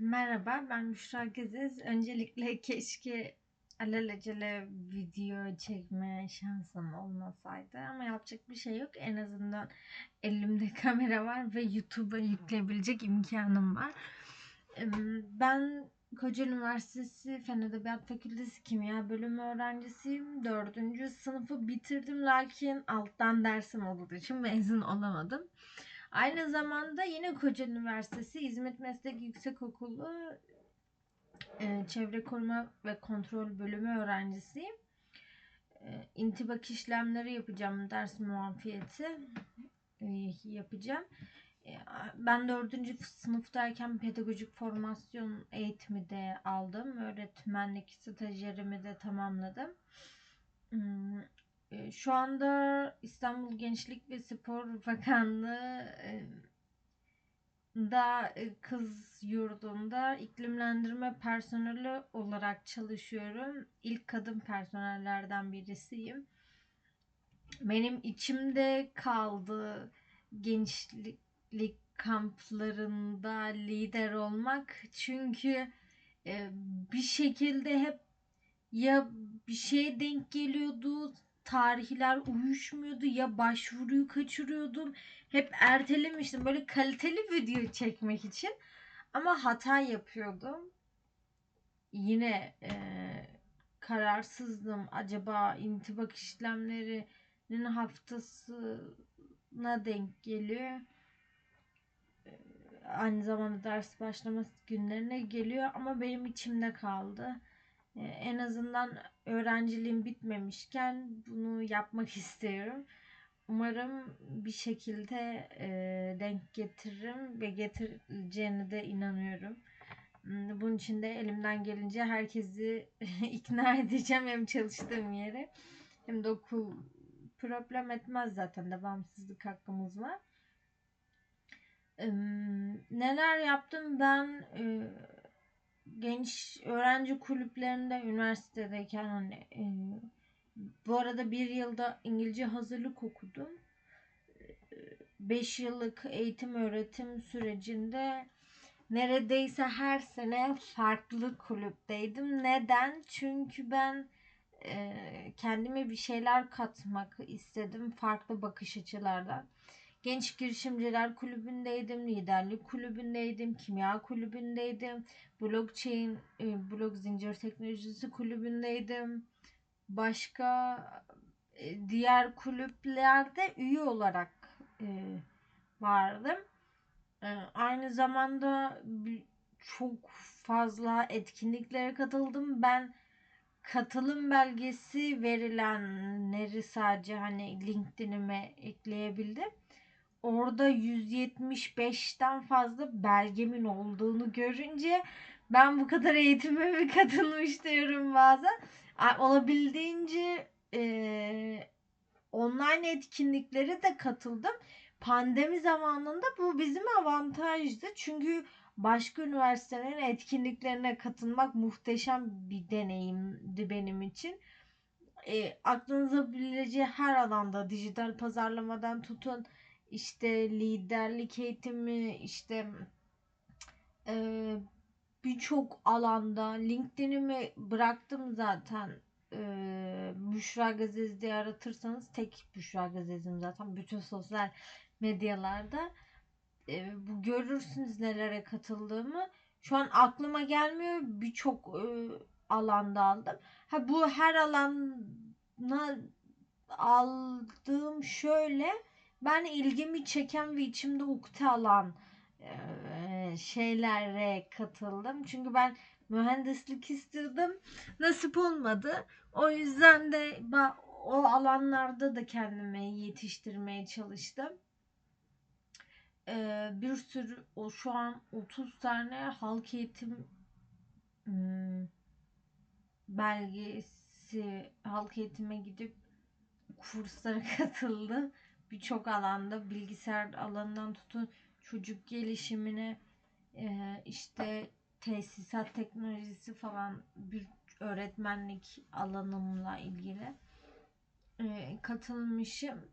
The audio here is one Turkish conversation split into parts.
Merhaba, ben Büşra Geziz. Öncelikle keşke alelacele video çekme şansım olmasaydı ama yapacak bir şey yok. En azından elimde kamera var ve YouTube'a yükleyebilecek imkanım var. Ben Kocaeli Üniversitesi Fen Edebiyat Fakültesi Kimya Bölümü öğrencisiyim. Dördüncü sınıfı bitirdim lakin alttan dersim olduğu için mezun olamadım. Aynı zamanda yine Kocaeli Üniversitesi İzmit Meslek Yüksekokulu e, Çevre Koruma ve Kontrol Bölümü öğrencisiyim. E, intibak işlemleri yapacağım, ders muafiyeti e, yapacağım. E, Ben dördüncü sınıftayken pedagojik formasyon eğitimi de aldım. Öğretmenlik stajyerimi de tamamladım. Hmm, e, Şu anda İstanbul Gençlik ve Spor Bakanlığı da e, kız yurdunda iklimlendirme personeli olarak çalışıyorum. İlk kadın personellerden birisiyim. Benim içimde kaldı gençlik kamplarında lider olmak. Çünkü e, bir şekilde hep ya bir şeye denk geliyordu, tarihler uyuşmuyordu ya başvuruyu kaçırıyordum. Hep ertelemiştim böyle kaliteli video çekmek için. Ama hata yapıyordum. Yine e, kararsızdım. Acaba intibak işlemlerinin haftasına denk geliyor. E, Aynı zamanda ders başlaması günlerine geliyor ama benim içimde kaldı. E, En azından öğrenciliğim bitmemişken bunu yapmak istiyorum. Umarım bir şekilde e, denk getiririm ve getireceğine de inanıyorum. Hmm, Bunun için de elimden gelince herkesi ikna edeceğim hem çalıştığım yere hem de okul problem etmez zaten devamsızlık hakkımız var. Neler yaptım ben e, genç öğrenci kulüplerinde üniversitedeyken hani e, bu arada bir yılda İngilizce hazırlık okudum. 5 yıllık eğitim öğretim sürecinde neredeyse her sene farklı kulüpteydim. Neden? Çünkü ben e, kendime bir şeyler katmak istedim farklı bakış açılardan. Genç Girişimciler Kulübü'ndeydim, Liderlik Kulübü'ndeydim, Kimya Kulübü'ndeydim, Blockchain, e, Blok Zincir Teknolojisi Kulübü'ndeydim. Başka e, diğer kulüplerde üye olarak e, vardım. E, aynı zamanda çok fazla etkinliklere katıldım. Ben katılım belgesi verilenleri sadece hani LinkedIn'ime ekleyebildim. Orada 175'ten fazla belgemin olduğunu görünce ben bu kadar eğitime mi katılmış diyorum bazen. Olabildiğince eee, online etkinliklere de katıldım. Pandemi zamanında bu bizim avantajdı. Çünkü başka üniversitelerin etkinliklerine katılmak muhteşem bir deneyimdi benim için. E, aklınıza bileceği her alanda dijital pazarlamadan tutun işte liderlik eğitimi işte e, birçok alanda LinkedIn'imi bıraktım zaten? E, Büşra Gaziz diye aratırsanız tek Büşra Gaziz'im zaten. Bütün sosyal medyalarda. E, bu görürsünüz nelere katıldığımı. Şu an aklıma gelmiyor. Birçok e, alanda aldım. Ha bu her alana aldığım şöyle ben ilgimi çeken ve içimde ukde alan e, şeylere katıldım. Çünkü ben mühendislik istiyordum. Nasip olmadı. O yüzden de o alanlarda da kendimi yetiştirmeye çalıştım. E, bir sürü o şu an 30 tane halk eğitim hmm, belgesi halk eğitime gidip kurslara katıldım birçok alanda bilgisayar alanından tutun çocuk gelişimine e, işte tesisat teknolojisi falan bir öğretmenlik alanımla ilgili e, katılmışım.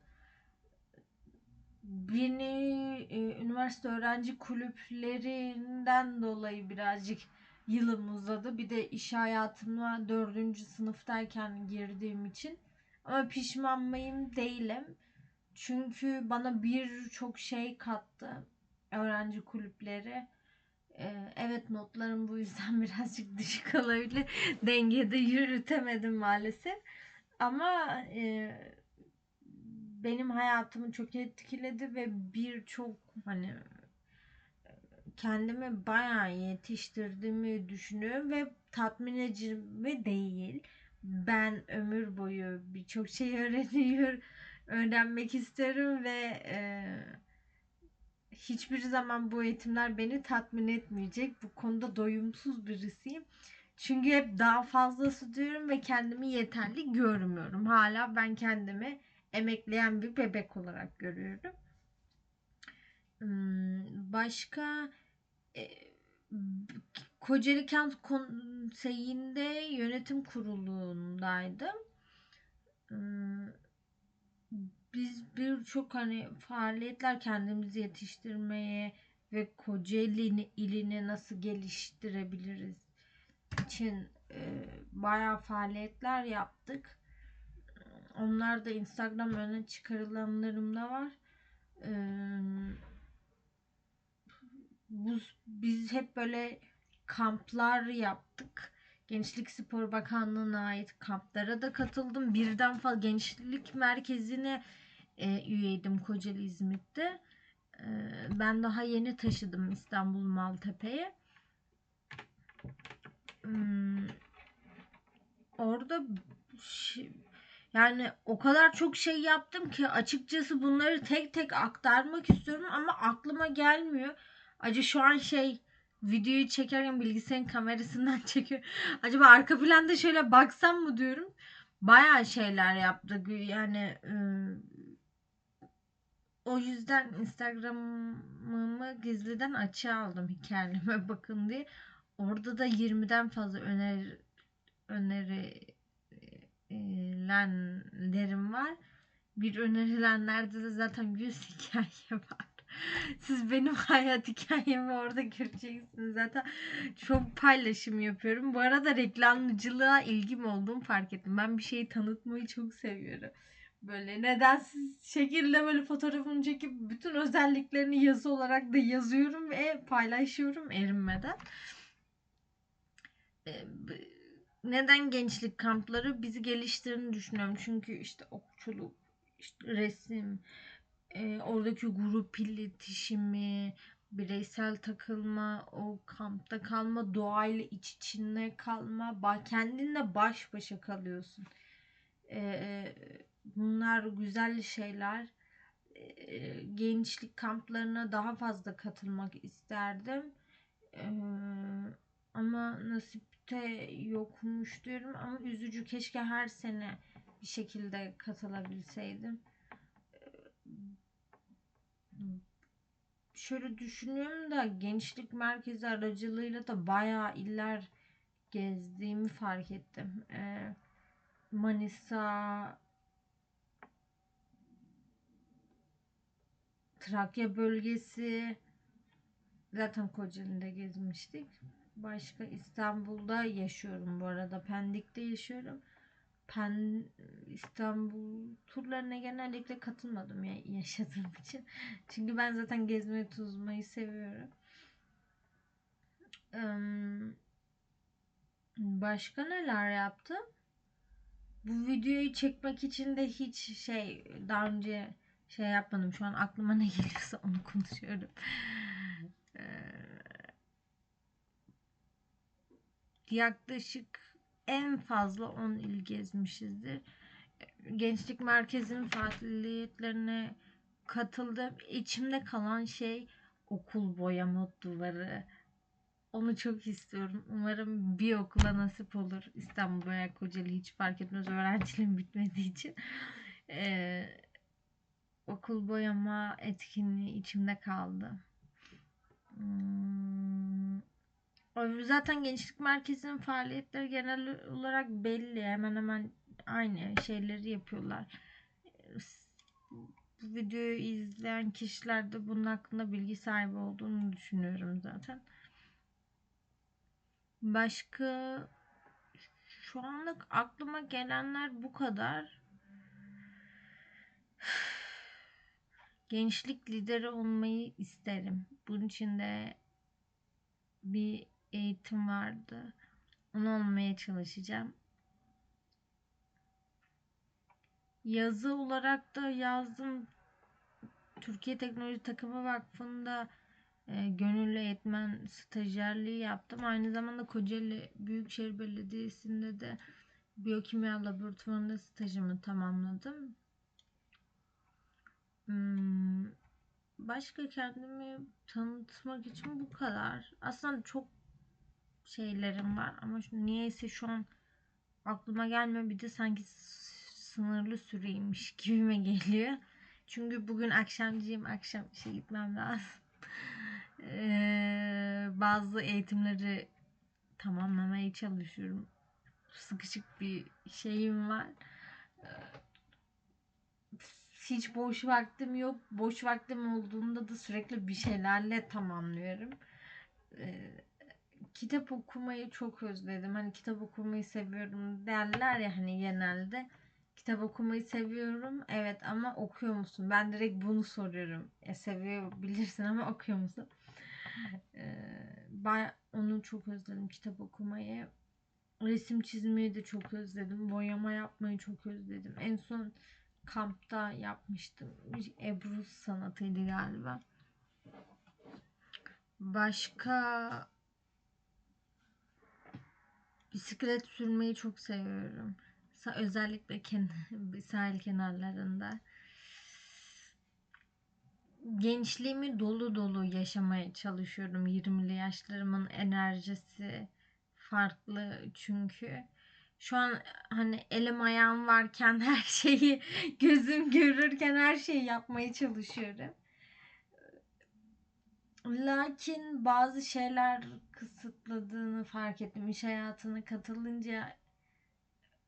beni e, üniversite öğrenci kulüplerinden dolayı birazcık yılım uzadı. Bir de iş hayatıma dördüncü sınıftayken girdiğim için. Ama pişman mıyım? Değilim. Çünkü bana birçok şey kattı. Öğrenci kulüpleri. Ee, evet notlarım bu yüzden birazcık düşük olabilir. Dengede yürütemedim maalesef. Ama e, benim hayatımı çok etkiledi ve birçok hani kendimi bayağı yetiştirdiğimi düşünüyorum ve tatmin edici mi değil. Ben ömür boyu birçok şey öğreniyor, öğrenmek isterim ve e, hiçbir zaman bu eğitimler beni tatmin etmeyecek. Bu konuda doyumsuz birisiyim. Çünkü hep daha fazlası diyorum ve kendimi yeterli görmüyorum. Hala ben kendimi emekleyen bir bebek olarak görüyorum. Hmm, başka e, Kocaeli Kent Konseyi'nde yönetim kurulundaydım. Biz birçok hani faaliyetler kendimizi yetiştirmeye ve Kocaeli ilini nasıl geliştirebiliriz için e, bayağı faaliyetler yaptık. Onlar da Instagram öne çıkarılanlarımda var. Ee, bu, biz hep böyle kamplar yaptık. Gençlik Spor Bakanlığı'na ait kamplara da katıldım. Birden fazla gençlik merkezine e, üyeydim Kocaeli İzmit'te. E, ben daha yeni taşıdım İstanbul Maltepe'ye. Hmm, orada yani o kadar çok şey yaptım ki açıkçası bunları tek tek aktarmak istiyorum ama aklıma gelmiyor. Acı şu an şey videoyu çekerken bilgisayarın kamerasından çekiyor. Acaba arka planda şöyle baksam mı diyorum. Bayağı şeyler yaptık. Yani ıı, o yüzden Instagram'ımı gizliden açığa aldım hikayelerime bakın diye. Orada da 20'den fazla öneri önerilenlerim var. Bir önerilenlerde de zaten 100 hikaye var. Siz benim hayat hikayemi orada göreceksiniz. Zaten çok paylaşım yapıyorum. Bu arada reklamcılığa ilgim olduğunu fark ettim. Ben bir şeyi tanıtmayı çok seviyorum. Böyle nedensiz şekilde böyle fotoğrafını çekip bütün özelliklerini yazı olarak da yazıyorum ve paylaşıyorum erinmeden. Neden gençlik kampları bizi geliştirdiğini düşünüyorum. Çünkü işte okçuluk, işte resim, oradaki grup iletişimi, bireysel takılma, o kampta kalma, doğayla iç içinde kalma, kendinle baş başa kalıyorsun. E, bunlar güzel şeyler. E, gençlik kamplarına daha fazla katılmak isterdim. E, ama nasipte yokmuş diyorum ama üzücü keşke her sene bir şekilde katılabilseydim şöyle düşünüyorum da gençlik merkezi aracılığıyla da bayağı iller gezdiğimi fark ettim. Ee, Manisa, Trakya bölgesi, zaten Kocaeli'nde gezmiştik. Başka İstanbul'da yaşıyorum bu arada. Pendik'te yaşıyorum. Pen İstanbul turlarına genellikle katılmadım ya yaşadığım için. Çünkü ben zaten gezmeyi tozmayı seviyorum. Başka neler yaptım? Bu videoyu çekmek için de hiç şey daha önce şey yapmadım. Şu an aklıma ne geliyorsa onu konuşuyorum. Yaklaşık en fazla 10 il gezmişizdir. Gençlik merkezinin faaliyetlerine katıldım. İçimde kalan şey okul boyama duvarı. Onu çok istiyorum. Umarım bir okula nasip olur. İstanbul veya Kocaeli hiç fark etmez. Öğrenciliğim bitmediği için. Ee, okul boyama etkinliği içimde kaldı. Hmm, Zaten gençlik merkezinin faaliyetleri genel olarak belli. Hemen hemen aynı şeyleri yapıyorlar. bu videoyu izleyen kişiler de bunun hakkında bilgi sahibi olduğunu düşünüyorum zaten. Başka şu anlık aklıma gelenler bu kadar. Gençlik lideri olmayı isterim. Bunun için de bir eğitim vardı. Onu olmaya çalışacağım. Yazı olarak da yazdım. Türkiye Teknoloji Takımı Vakfı'nda e, gönüllü eğitmen stajyerliği yaptım. Aynı zamanda Kocaeli Büyükşehir Belediyesi'nde de biyokimya laboratuvarında stajımı tamamladım. Hmm, başka kendimi tanıtmak için bu kadar. Aslında çok şeylerim var ama şu, niyeyse şu an aklıma gelmiyor. Bir de sanki sınırlı süreymiş gibime geliyor. Çünkü bugün akşamcıyım. Akşam işe gitmem lazım. Ee, bazı eğitimleri tamamlamaya çalışıyorum. Sıkışık bir şeyim var. Hiç boş vaktim yok. Boş vaktim olduğunda da sürekli bir şeylerle tamamlıyorum. Ee, kitap okumayı çok özledim. Hani kitap okumayı seviyorum derler ya hani genelde. Kitap okumayı seviyorum. Evet ama okuyor musun? Ben direkt bunu soruyorum. E, seviyor ama okuyor musun? Ee, ben onu çok özledim kitap okumayı. Resim çizmeyi de çok özledim. Boyama yapmayı çok özledim. En son kampta yapmıştım. Ebru sanatıydı galiba. Başka bisiklet sürmeyi çok seviyorum. Özellikle ken- sahil kenarlarında. Gençliğimi dolu dolu yaşamaya çalışıyorum. 20'li yaşlarımın enerjisi farklı çünkü. Şu an hani elim ayağım varken her şeyi gözüm görürken her şeyi yapmaya çalışıyorum. Lakin bazı şeyler kısıtladığını fark ettim. İş hayatına katılınca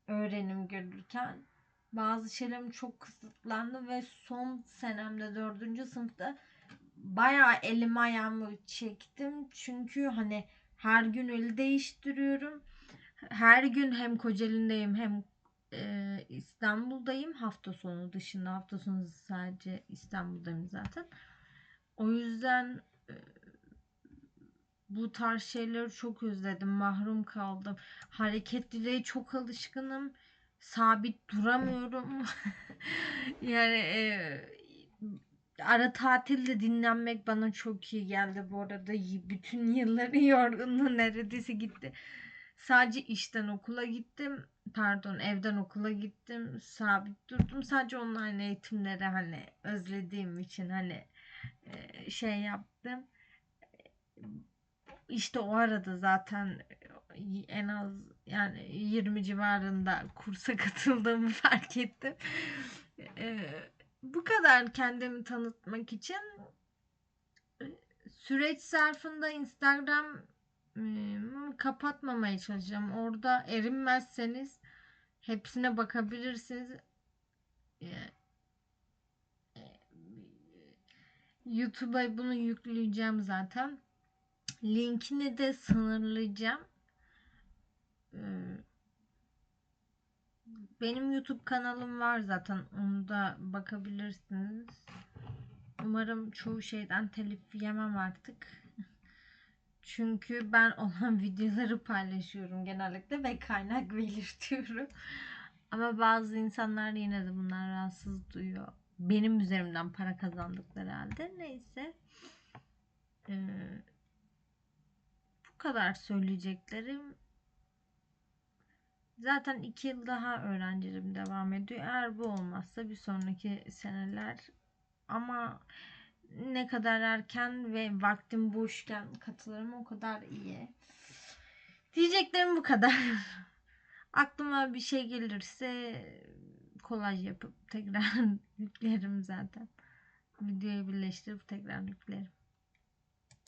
öğrenim görürken bazı şeylerim çok kısıtlandı ve son senemde dördüncü sınıfta bayağı elim ayağımı çektim. Çünkü hani her gün el değiştiriyorum. Her gün hem Kocaeli'ndeyim hem İstanbul'dayım. Hafta sonu dışında hafta sonu sadece İstanbul'dayım zaten. O yüzden bu tarz şeyleri çok özledim. Mahrum kaldım. Hareketliliğe çok alışkınım. Sabit duramıyorum. yani ara tatilde dinlenmek bana çok iyi geldi bu arada. Bütün yılların yorgunluğu neredeyse gitti. Sadece işten okula gittim. Pardon evden okula gittim. Sabit durdum. Sadece online eğitimleri hani özlediğim için hani e, şey yaptım. İşte o arada zaten en az yani 20 civarında kursa katıldığımı fark ettim. Ee, bu kadar kendimi tanıtmak için süreç zarfında Instagram kapatmamaya çalışacağım. Orada erinmezseniz hepsine bakabilirsiniz. YouTube'a bunu yükleyeceğim zaten. Linkini de sınırlayacağım. Benim YouTube kanalım var zaten. Onu da bakabilirsiniz. Umarım çoğu şeyden telif yemem artık. Çünkü ben olan videoları paylaşıyorum genellikle ve kaynak belirtiyorum. Ama bazı insanlar yine de bunlar rahatsız duyuyor. Benim üzerimden para kazandıkları halde. Neyse. Ee, bu kadar söyleyeceklerim. Zaten iki yıl daha öğrenciliğim devam ediyor. Eğer bu olmazsa bir sonraki seneler ama ne kadar erken ve vaktim boşken katılırım o kadar iyi. Diyeceklerim bu kadar. Aklıma bir şey gelirse kolaj yapıp tekrar yüklerim zaten. Videoyu birleştirip tekrar yüklerim.